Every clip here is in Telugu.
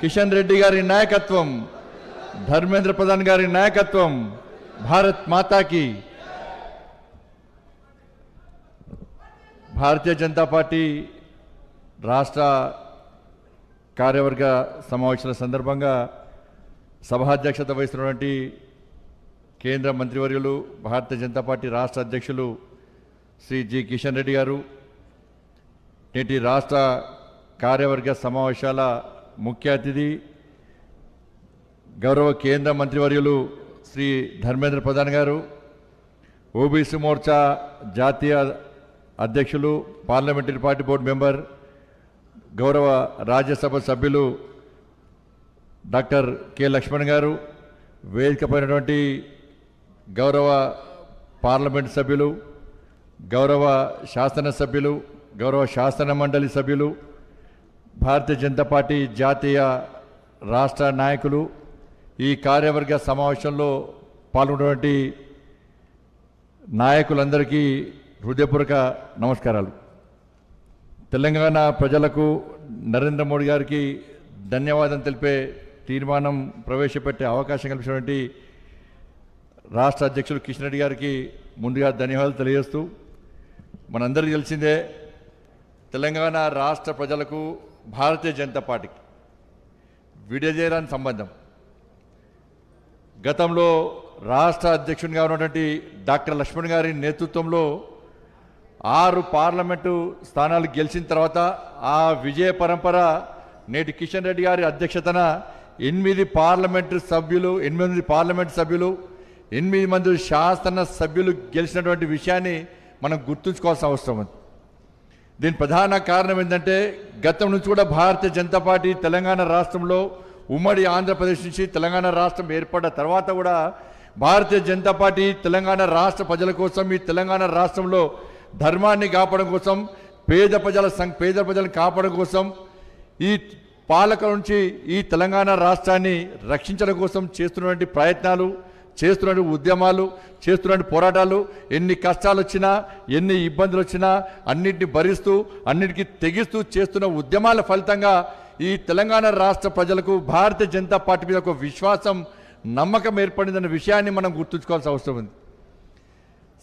కిషన్ రెడ్డి గారి నాయకత్వం ధర్మేంద్ర ప్రధాన్ గారి నాయకత్వం భారత్ మాతాకి. భారతీయ జనతా పార్టీ రాష్ట్ర కార్యవర్గ సమావేశాల సందర్భంగా సభాధ్యక్షత వహిస్తున్నటువంటి కేంద్ర మంత్రివర్యులు భారతీయ జనతా పార్టీ రాష్ట్ర అధ్యక్షులు శ్రీ జి కిషన్ రెడ్డి గారు నేటి రాష్ట్ర కార్యవర్గ సమావేశాల ముఖ్య అతిథి గౌరవ కేంద్ర మంత్రివర్యులు శ్రీ ధర్మేంద్ర ప్రధాన్ గారు ఓబీసీ మోర్చా జాతీయ అధ్యక్షులు పార్లమెంటరీ పార్టీ బోర్డు మెంబర్ గౌరవ రాజ్యసభ సభ్యులు డాక్టర్ కె లక్ష్మణ్ గారు వేదికపైనటువంటి గౌరవ పార్లమెంట్ సభ్యులు గౌరవ శాసనసభ్యులు గౌరవ శాసన మండలి సభ్యులు భారతీయ జనతా పార్టీ జాతీయ రాష్ట్ర నాయకులు ఈ కార్యవర్గ సమావేశంలో పాల్గొన్నటువంటి నాయకులందరికీ హృదయపూర్వక నమస్కారాలు. తెలంగాణ ప్రజలకు నరేంద్ర మోడీ గారికి ధన్యవాదం తెలిపే తీర్మానం ప్రవేశపెట్టే అవకాశం కల్పించినటువంటి రాష్ట్ర అధ్యక్షులు కిషన్ రెడ్డి గారికి ముందుగా ధన్యవాదాలు తెలియజేస్తూ మనందరికీ తెలిసిందే తెలంగాణ రాష్ట్ర ప్రజలకు భారతీయ జనతా పార్టీకి విడదీయరాని సంబంధం. గతంలో రాష్ట్ర అధ్యక్షునిగా ఉన్నటువంటి డాక్టర్ లక్ష్మణ్ గారి నేతృత్వంలో ఆరు పార్లమెంటు స్థానాలు గెలిచిన తర్వాత ఆ విజయ పరంపర నేటి కిషన్ రెడ్డి గారి అధ్యక్షతన ఎనిమిది పార్లమెంటు సభ్యులు ఎనిమిది పార్లమెంటు సభ్యులు ఎనిమిది మంది శాసన సభ్యులు గెలిచినటువంటి విషయాన్ని మనం గుర్తుంచుకోవాల్సిన అవసరం ఉంది. దీని ప్రధాన కారణం ఏంటంటే గతం నుంచి కూడా భారతీయ జనతా పార్టీ తెలంగాణ రాష్ట్రంలో ఉమ్మడి ఆంధ్రప్రదేశ్ నుంచి తెలంగాణ రాష్ట్రం ఏర్పడ్డ తర్వాత కూడా భారతీయ జనతా పార్టీ తెలంగాణ రాష్ట్ర ప్రజల కోసం ఈ తెలంగాణ రాష్ట్రంలో ధర్మాన్ని కాపాడడం కోసం పేద ప్రజల సం పేద ప్రజలను కాపాడడం కోసం ఈ పాలకుల నుంచి ఈ తెలంగాణ రాష్ట్రాన్ని రక్షించడం కోసం చేస్తున్నటువంటి ప్రయత్నాలు చేస్తున్న ఉద్యమాలు చేస్తున్న పోరాటాలు ఎన్ని కష్టాలు వచ్చినా ఎన్ని ఇబ్బందులు వచ్చినా అన్నిటిని భరిస్తూ అన్నిటికీ తెగిస్తూ చేస్తున్న ఉద్యమాల ఫలితంగా ఈ తెలంగాణ రాష్ట్ర ప్రజలకు భారతీయ జనతా పార్టీ మీద ఒక విశ్వాసం నమ్మకం ఏర్పడిందన్న విషయాన్ని మనం గుర్తుంచుకోవాల్సిన అవసరం ఉంది.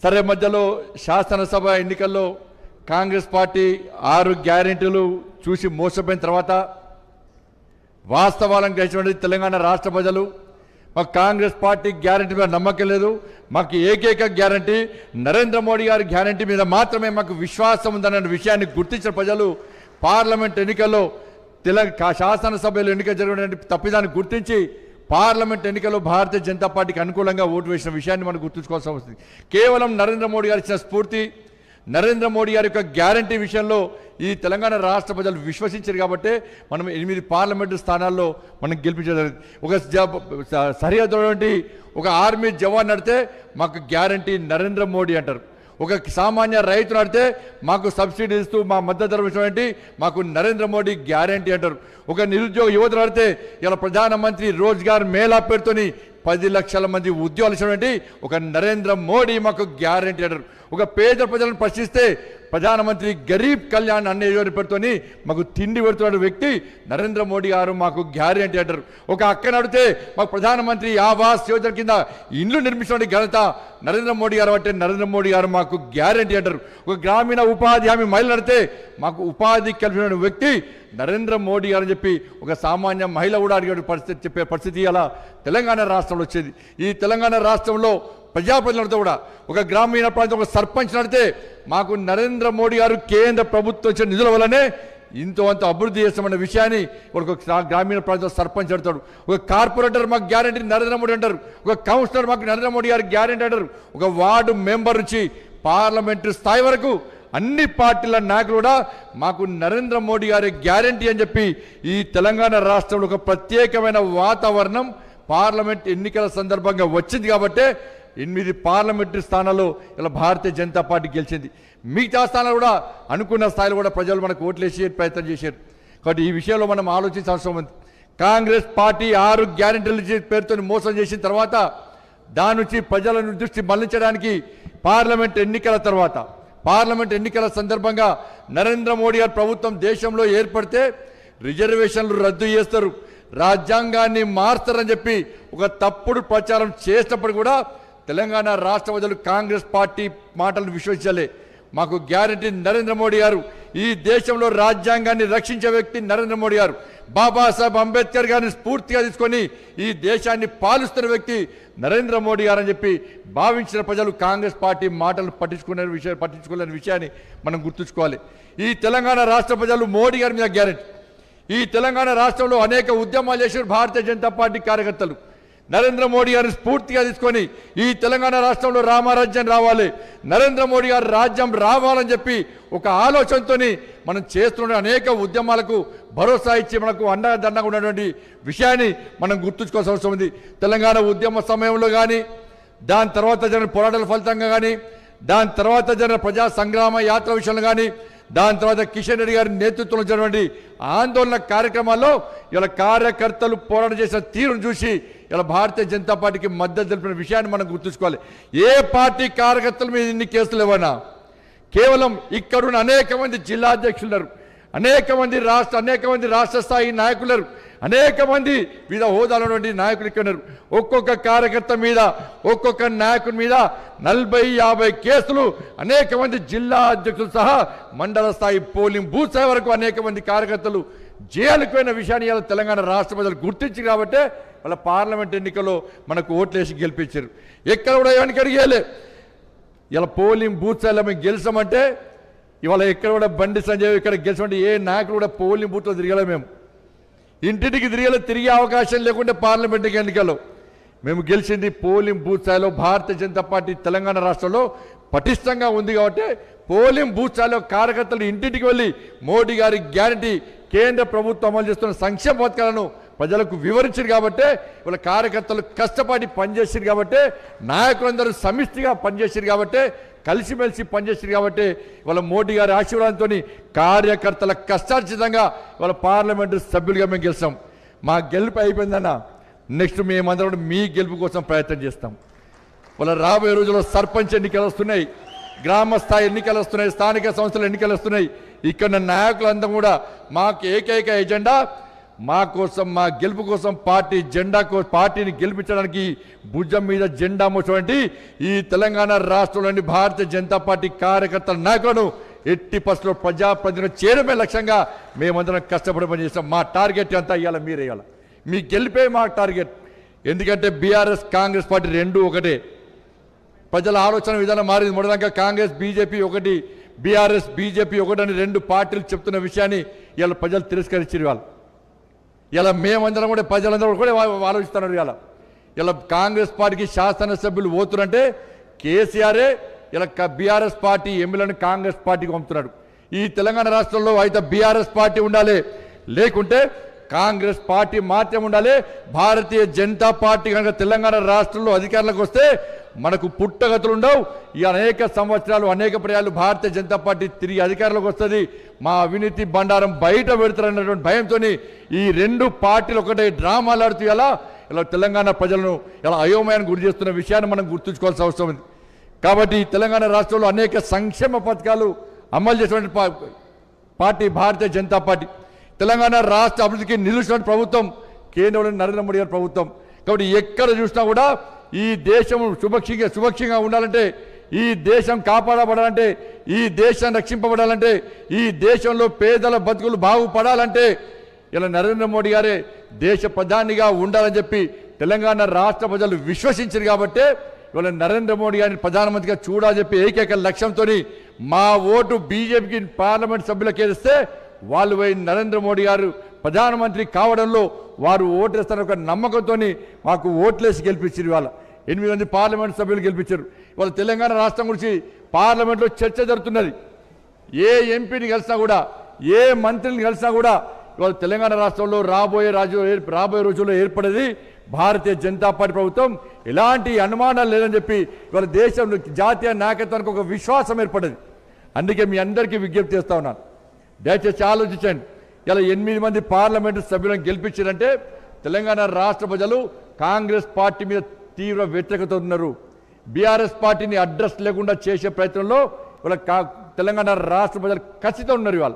సరే మధ్యలో శాసనసభ ఎన్నికల్లో కాంగ్రెస్ పార్టీ ఆరు గ్యారెంటీలు చూసి మోసపోయిన తర్వాత వాస్తవాలను గ్రహించినటువంటి తెలంగాణ రాష్ట్ర ప్రజలు మాకు కాంగ్రెస్ పార్టీ గ్యారంటీ మీద నమ్మకం లేదు మాకు ఏకైక గ్యారంటీ నరేంద్ర మోడీ గారి గ్యారంటీ మీద మాత్రమే మాకు విశ్వాసం ఉందన్న విషయాన్ని గుర్తించిన ప్రజలు పార్లమెంట్ ఎన్నికల్లో తెలంగాణ శాసనసభ్యులు ఎన్నిక జరిగినటువంటి తప్పిదాన్ని గుర్తించి పార్లమెంట్ ఎన్నికల్లో భారతీయ జనతా పార్టీకి అనుకూలంగా ఓటు వేసిన విషయాన్ని మనం గుర్తుంచుకోవాల్సిన వస్తుంది కేవలం నరేంద్ర మోడీ గారు ఇచ్చిన స్ఫూర్తి నరేంద్ర మోడీ గారి యొక్క గ్యారంటీ విషయంలో ఈ తెలంగాణ రాష్ట్ర ప్రజలు విశ్వసించారు కాబట్టి మనం ఎనిమిది పార్లమెంటు స్థానాల్లో మనం గెలిపించడం ఒక జ- సరిహద్దు ఒక ఆర్మీ జవాన్ నడితే మాకు గ్యారంటీ నరేంద్ర మోడీ అంటారు. ఒక సామాన్య రైతు నడితే మాకు సబ్సిడీ ఇస్తూ మా మద్దతు ధర మాకు నరేంద్ర మోడీ గ్యారంటీ అంటారు. ఒక నిరుద్యోగ యువత నడితే ఇలా ప్రధానమంత్రి రోజ్గార్ మేళా పేరుతోని పది లక్షల మంది ఉద్యోగాలు ఇచ్చినటువంటి ఒక నరేంద్ర మోడీ మాకు గ్యారంటీ అంటారు. ఒక పేద ప్రజలను ప్రశ్నిస్తే ప్రధానమంత్రి గరీబ్ కళ్యాణ్ అనే యోజన పెడుతోని మాకు తిండి పెడుతున్న వ్యక్తి. నరేంద్ర మోడీ గారు మాకు గ్యారంటీ అంటారు. ఒక అక్కని అడిగితే మాకు ప్రధానమంత్రి ఆవాస్ యోజన కింద ఇండ్లు నిర్మించిన ఘనత నరేంద్ర మోడీ గారు అంటే నరేంద్ర మోడీ గారు మాకు గ్యారంటీ అంటారు. ఒక గ్రామీణ ఉపాధి హామీ మహిళ నడితే మాకు ఉపాధి కల్పించిన వ్యక్తి నరేంద్ర మోడీ గారు అని చెప్పి ఒక సామాన్య మహిళ కూడా అడిగే పరిస్థితి చెప్పే పరిస్థితి అలా తెలంగాణ రాష్ట్రంలో వచ్చేది. ఈ తెలంగాణ రాష్ట్రంలో ప్రజాప్రతినిధులతో కూడా ఒక గ్రామీణ ప్రాంతం ఒక సర్పంచ్ నడితే మాకు నరేంద్ర మోడీ గారు కేంద్ర ప్రభుత్వం ఇచ్చిన నిధుల వల్లనే ఇంతో అంత అభివృద్ధి చేస్తామన్న విషయాన్ని ఒక గ్రామీణ ప్రాంతం సర్పంచ్ అంటాడు. ఒక కార్పొరేటర్ మాకు గ్యారంటీ నరేంద్ర మోడీ అంటారు. ఒక కౌన్సిలర్ మాకు నరేంద్ర మోడీ గారు గ్యారంటీ అంటారు. ఒక వార్డు మెంబర్ నుంచి పార్లమెంటు స్థాయి వరకు అన్ని పార్టీల నాయకులు కూడా మాకు నరేంద్ర మోడీ గారి గ్యారంటీ అని చెప్పి ఈ తెలంగాణ రాష్ట్రంలో ఒక ప్రత్యేకమైన వాతావరణం పార్లమెంట్ ఎన్నికల సందర్భంగా వచ్చింది కాబట్టే ఎనిమిది పార్లమెంటరీ స్థానాల్లో ఇలా భారతీయ జనతా పార్టీ గెలిచింది. మిగతా స్థానాలు కూడా అనుకున్న స్థాయిలో కూడా ప్రజలు మనకు ఓట్లేసే ప్రయత్నం చేశారు. కాబట్టి ఈ విషయంలో మనం ఆలోచించాల్సిన అవసరం ఉంది. కాంగ్రెస్ పార్టీ ఆరు గ్యారెంటీలు పేరుతో మోసం చేసిన తర్వాత దాని నుంచి ప్రజలను దృష్టి మళ్ళించడానికి పార్లమెంట్ ఎన్నికల తర్వాత పార్లమెంట్ ఎన్నికల సందర్భంగా నరేంద్ర మోడీ గారి ప్రభుత్వం దేశంలో ఏర్పడితే రిజర్వేషన్లు రద్దు చేస్తారు. రాజ్యాంగాన్ని మారుస్తారని చెప్పి ఒక తప్పుడు ప్రచారం చేసినప్పుడు కూడా తెలంగాణ రాష్ట్ర ప్రజలు కాంగ్రెస్ పార్టీ మాటలు విశ్వసించలే. మాకు గ్యారంటీ నరేంద్ర మోడీ గారు. ఈ దేశంలో రాజ్యాంగాన్ని రక్షించే వ్యక్తి నరేంద్ర మోడీ గారు. బాబాసాహెబ్ అంబేద్కర్ గారిని స్ఫూర్తిగా తీసుకొని ఈ దేశాన్ని పాలిస్తున్న వ్యక్తి నరేంద్ర మోడీ గారు అని చెప్పి భావించిన ప్రజలు కాంగ్రెస్ పార్టీ మాటలు పట్టించుకునే విషయం పట్టించుకోలేని విషయాన్ని మనం గుర్తుంచుకోవాలి. ఈ తెలంగాణ రాష్ట్ర ప్రజలు మోడీ గారి మీద గ్యారెంటీ. ఈ తెలంగాణ రాష్ట్రంలో అనేక ఉద్యమాలు చేసిన భారతీయ జనతా పార్టీ కార్యకర్తలు. నరేంద్ర మోడీ గారిని స్ఫూర్తిగా తీసుకొని ఈ తెలంగాణ రాష్ట్రంలో రామరాజ్యం రావాలి. నరేంద్ర మోడీ గారి రాజ్యం రావాలని చెప్పి ఒక ఆలోచనతోని మనం చేస్తున్న అనేక ఉద్యమాలకు భరోసా ఇచ్చి మనకు అండగా ఉన్నటువంటి విషయాన్ని మనం గుర్తుంచుకోవాల్సిన అవసరం ఉంది. తెలంగాణ ఉద్యమ సమయంలో కానీ దాని తర్వాత జరిగిన పోరాటాల ఫలితంగా కానీ దాని తర్వాత జరిగిన ప్రజా సంగ్రామ యాత్ర విషయంలో కానీ దాని తర్వాత కిషన్ రెడ్డి గారి నేతృత్వంలో జరిగినటువంటి ఆందోళన కార్యక్రమాల్లో ఇలా కార్యకర్తలు పోరాటం చేసిన తీరును చూసి ఇలా భారతీయ జనతా పార్టీకి మద్దతు తెలిపిన విషయాన్ని మనం గుర్తుంచుకోవాలి. ఏ పార్టీ కార్యకర్తల మీద ఇన్ని కేసులు ఇవ్వనా కేవలం ఇక్కడున్న అనేక మంది జిల్లా అధ్యక్షులు అనేక మంది రాష్ట్ర అనేక మంది రాష్ట్ర స్థాయి నాయకులు అనేక మంది వివిధ హోదాలటువంటి నాయకులు ఇక్కడ ఒక్కొక్క కార్యకర్త మీద ఒక్కొక్క నాయకుడి మీద నలభై యాభై కేసులు అనేక మంది జిల్లా అధ్యక్షులు సహా మండల స్థాయి పోలింగ్ బూత్ స్థాయి వరకు అనేక మంది కార్యకర్తలు జైలుకు పోయిన విషయాన్ని ఇలా తెలంగాణ రాష్ట్ర ప్రజలు గుర్తించి కాబట్టి వాళ్ళ పార్లమెంట్ ఎన్నికల్లో మనకు ఓట్లేసి గెలిపించారు. ఎక్కడ కూడా ఎవరికి అడిగేలే ఇలా పోలింగ్ బూత్స్లో మేము గెలిచామంటే ఇవాళ ఎక్కడ కూడా బండి సంజయ్ ఇక్కడ గెలిచామంటే ఏ నాయకులు కూడా పోలింగ్ బూత్లో తిరగలే మేము. ఇంటింటికి తిరిగేలా తిరిగే అవకాశం లేకుంటే పార్లమెంట్ ఎన్నికల్లో. మేము గెలిచింది పోలింగ్ బూత్ స్థాయిలో భారతీయ జనతా పార్టీ తెలంగాణ రాష్ట్రంలో పటిష్టంగా ఉంది కాబట్టి పోలింగ్ బూత్ స్థాయిలో కార్యకర్తలు ఇంటింటికి వెళ్ళి మోడీ గారి గ్యారంటీ కేంద్ర ప్రభుత్వం అమలు చేస్తున్న సంక్షేమ పథకాలను ప్రజలకు వివరించారు కాబట్టే వాళ్ళ కార్యకర్తలు కష్టపడి పనిచేసారు కాబట్టే నాయకులందరూ సమిష్టిగా పనిచేసారు కాబట్టే కలిసిమెలిసి పనిచేసారు కాబట్టి వాళ్ళ మోడీ గారి ఆశీర్వాదంతో కార్యకర్తల కష్టార్జితంగా వాళ్ళ పార్లమెంటు సభ్యులుగా మేము గెలిచాం. మా గెలుపు అయిపోయిందన్న నెక్స్ట్ మేమందరం మీ గెలుపు కోసం ప్రయత్నం చేస్తాం. వాళ్ళ రాబోయే రోజుల్లో సర్పంచ్ ఎన్నికలు వస్తున్నాయి గ్రామ స్థాయి ఎన్నికలు వస్తున్నాయి స్థానిక సంస్థల ఎన్నికలు వస్తున్నాయి. ఇక్కడ నాయకులందరూ కూడా మాకు ఏకైక ఎజెండా మా కోసం మా గెలుపు కోసం పార్టీ జెండా పార్టీని గెలిపించడానికి భుజం మీద జెండా మోసినటువంటి ఈ తెలంగాణ రాష్ట్రంలోని భారతీయ జనతా పార్టీ కార్యకర్తల నాయకులను ఎట్టి పసులో ప్రజాప్రతినిధులు చేయడమే లక్ష్యంగా మేమందరం కష్టపడి పనిచేస్తాం. మా టార్గెట్ అంతా ఇవ్వాలి మీరు ఇవ్వాలి మీ గెలిపే మా టార్గెట్. ఎందుకంటే బీఆర్ఎస్ కాంగ్రెస్ పార్టీ రెండు ఒకటే. ప్రజల ఆలోచన విధానం మారింది. మొదలంగా కాంగ్రెస్ బీజేపీ ఒకటి బీఆర్ఎస్ బీజేపీ ఒకటని రెండు పార్టీలు చెప్తున్న విషయాన్ని ఇలా ప్రజలు తిరస్కరించారు వాళ్ళు ఇలా మేమందరం కూడా ప్రజలందరూ కూడా ఆలోచిస్తున్నారు ఇలా ఇలా కాంగ్రెస్ పార్టీకి శాసనసభ్యులు పోతున్నంటే కేసీఆరే ఇలా బీఆర్ఎస్ పార్టీ ఎమ్మెల్యేలను కాంగ్రెస్ పార్టీకి పంపుతున్నాడు. ఈ తెలంగాణ రాష్ట్రంలో అయితే బీఆర్ఎస్ పార్టీ ఉండాలి. లేకుంటే కాంగ్రెస్ పార్టీ మాత్రం ఉండాలి. భారతీయ జనతా పార్టీ కనుక తెలంగాణ రాష్ట్రంలో అధికారంలోకి వస్తే మనకు పుట్టగతులు ఉండవు ఈ అనేక సంవత్సరాలు అనేక పర్యాలు భారతీయ జనతా పార్టీ తిరిగి అధికారంలోకి వస్తుంది. మా అవినీతి బండారం బయట పెడతారన్నటువంటి భయంతో ఈ రెండు పార్టీలు ఒకటే డ్రామాలాడుతూ ఎలా ఇలా తెలంగాణ ప్రజలను ఇలా అయోమయాన్ని గురి చేస్తున్న విషయాన్ని మనం గుర్తుంచుకోవాల్సిన అవసరం ఉంది. కాబట్టి తెలంగాణ రాష్ట్రంలో అనేక సంక్షేమ పథకాలు అమలు చేసినటువంటి పార్టీ భారతీయ జనతా పార్టీ. తెలంగాణ రాష్ట్ర అభివృద్ధికి నిలుస్తున్న ప్రభుత్వం కేంద్రంలో నరేంద్ర మోడీ గారి ప్రభుత్వం. కాబట్టి ఎక్కడ చూసినా కూడా ఈ దేశం సుభక్షంగా సుభక్షంగా ఉండాలంటే ఈ దేశం కాపాడబడాలంటే ఈ దేశం రక్షింపబడాలంటే ఈ దేశంలో పేదల బతుకులు బాగుపడాలంటే ఇలా నరేంద్ర మోడీ గారే దేశ ప్రధానిగా ఉండాలని చెప్పి తెలంగాణ రాష్ట్ర ప్రజలు విశ్వసించారు కాబట్టే ఇవాళ నరేంద్ర మోడీ గారిని ప్రధానమంత్రిగా చూడాలని చెప్పి ఏకైక లక్ష్యంతో మా ఓటు బీజేపీకి పార్లమెంట్ సభ్యులకు ఇస్తే వాళ్ళు పోయి నరేంద్ర మోడీ గారు ప్రధానమంత్రి కావడంలో వారు ఓటేస్తారని ఒక నమ్మకంతో మాకు ఓట్లేసి గెలిపించారు ఇవాళ. ఎనిమిది మంది పార్లమెంట్ సభ్యులు గెలిపించారు. ఇవాళ తెలంగాణ రాష్ట్రం గురించి పార్లమెంట్లో చర్చ జరుగుతున్నది. ఏ ఎంపీని కలిసినా కూడా ఏ మంత్రిని కలిసినా కూడా ఇవాళ తెలంగాణ రాష్ట్రంలో రాబోయే రాజు రాబోయే రోజుల్లో ఏర్పడేది భారతీయ జనతా పార్టీ ప్రభుత్వం. ఎలాంటి అనుమానాలు లేదని చెప్పి ఇవాళ దేశంలో జాతీయ నాయకత్వానికి ఒక విశ్వాసం ఏర్పడేది. అందుకే మీ అందరికీ విజ్ఞప్తి చేస్తా ఉన్నాను. దయచేసి ఆలోచించండి. ఇలా ఎనిమిది మంది పార్లమెంటు సభ్యులను గెలిపించారంటే తెలంగాణ రాష్ట్ర ప్రజలు కాంగ్రెస్ పార్టీ మీద తీవ్ర వ్యతిరేకత ఉన్నారు. బీఆర్ఎస్ పార్టీని అడ్రస్ లేకుండా చేసే ప్రయత్నంలో వాళ్ళ కా- తెలంగాణ రాష్ట్ర ప్రజలు ఖచ్చితంగా ఉన్నారు ఇవాళ.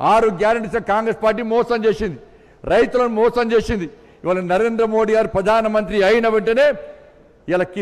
ఆరు గ్యారంటీస్ కాంగ్రెస్ పార్టీ మోసం చేసింది. రైతులను మోసం చేసింది. ఇవాళ నరేంద్ర మోడీ గారు ప్రధానమంత్రి అయిన వెంటనే ఇలా